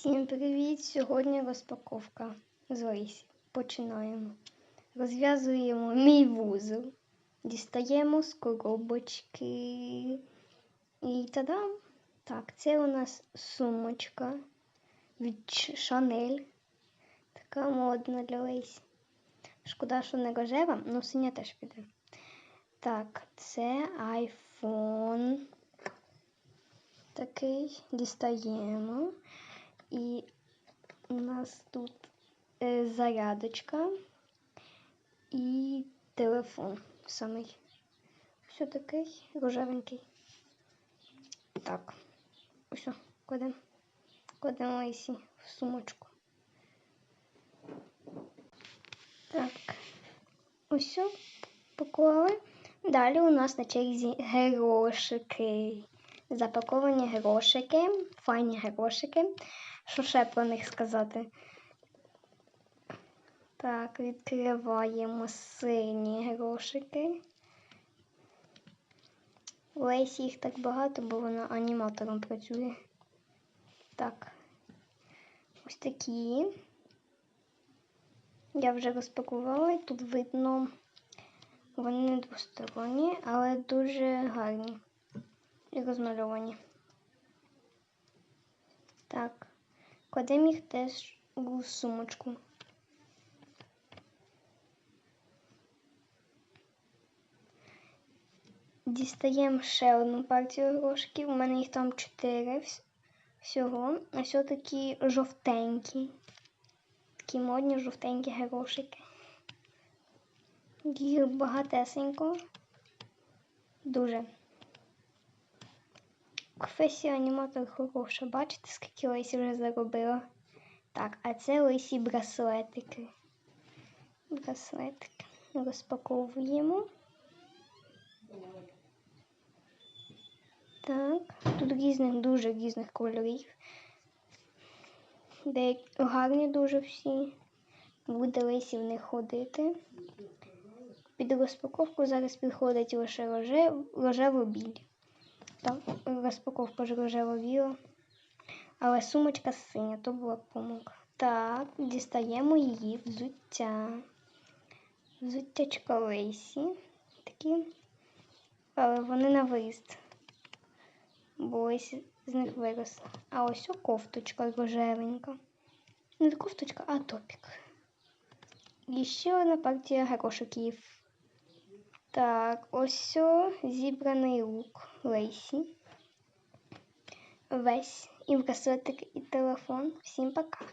Всім привіт! Сьогодні розпаковка з Лисі. Починаємо. Розв'язуємо мій вузол, дістаємо з коробочки. І та-дам! Так, це у нас сумочка від Шанель. Така модна для Лисі. Шкода, що не рожева, ну синя теж піде. Так, це iPhone. Такий дістаємо. І у нас тут е, зарядочка і телефон самий. Все такий рожевенький. Так, ось кладемо. Кладемо Лисі в сумочку. Так, ось поклали. Далі у нас на черзі грошики. Запаковані грошики, файні грошики. Що ще про них сказати? Так, відкриваємо сині грошики. Лесі їх так багато, бо вона аніматором працює. Так, ось такі. Я вже розпакувала, тут видно, вони не двосторонні, але дуже гарні і розмальовані. Так, кладемо їх теж у сумочку. Дістаємо ще одну партію грошиків. У мене їх там чотири всього. А все такі жовтенькі. Такі модні жовтенькі грошики. Їх багатесенько. Дуже. Професія аніматор хороша. Бачите, скільки Лесі вже заробила? Так, а це Лесі браслетики. Браслетики. Розпаковуємо. Так, тут різних, дуже різних кольорів. Деякі гарні дуже всі. Буде Лесі в них ходити. Під розпаковку зараз підходить лише рожево-білі. Так, розпаковка ж рожево-біла. Але сумочка синя, то була помилка. Так, дістаємо її взуття. Взуттячка Лесі. Такі. Але вони на виїзд. Бо Лесі з них виросла. А ось о кофточка рожевенька. Не кофточка, а топік. І ще одна партія грошиків. Так, ось зібраний лук Лейсі. Весь і браслетик, і телефон. Всім пока.